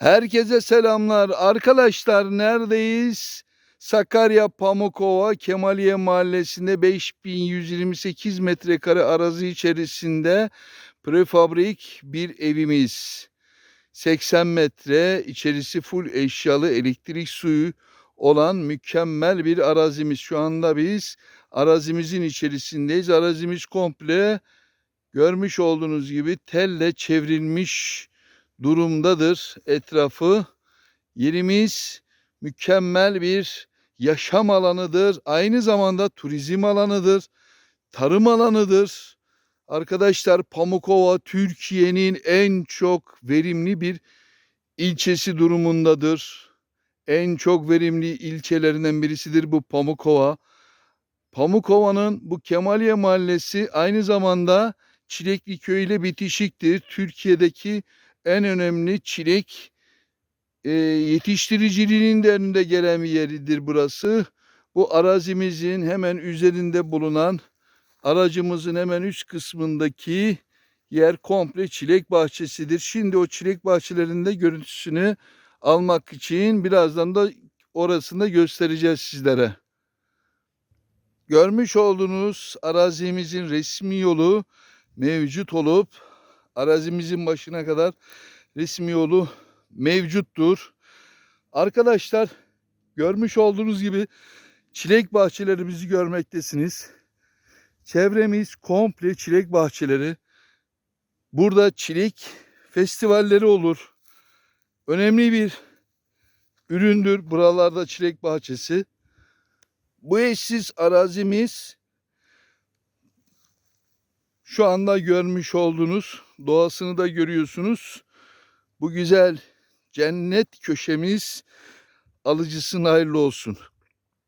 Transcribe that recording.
Herkese selamlar. Arkadaşlar neredeyiz? Sakarya Pamukova Kemaliye Mahallesi'nde 5128 metrekare arazi içerisinde prefabrik bir evimiz. 80 metre içerisi full eşyalı elektrik suyu olan mükemmel bir arazimiz. Şu anda biz arazimizin içerisindeyiz. Arazimiz komple görmüş olduğunuz gibi telle çevrilmiş durumdadır etrafı. Yerimiz mükemmel bir yaşam alanıdır. Aynı zamanda turizm alanıdır. Tarım alanıdır. Arkadaşlar Pamukova Türkiye'nin en çok verimli bir ilçesi durumundadır. En çok verimli ilçelerinden birisidir bu Pamukova. Pamukova'nın bu Kemaliye Mahallesi aynı zamanda Çilekli Köy ile bitişiktir. Türkiye'deki en önemli çilek e, yetiştiriciliğinin de gelen bir yeridir burası. Bu arazimizin hemen üzerinde bulunan aracımızın hemen üst kısmındaki yer komple çilek bahçesidir. Şimdi o çilek bahçelerinde görüntüsünü almak için birazdan da orasını da göstereceğiz sizlere. Görmüş olduğunuz arazimizin resmi yolu mevcut olup arazimizin başına kadar resmi yolu mevcuttur. Arkadaşlar görmüş olduğunuz gibi çilek bahçelerimizi görmektesiniz. Çevremiz komple çilek bahçeleri. Burada çilek festivalleri olur. Önemli bir üründür buralarda çilek bahçesi. Bu eşsiz arazimiz şu anda görmüş olduğunuz doğasını da görüyorsunuz. Bu güzel cennet köşemiz alıcısına hayırlı olsun.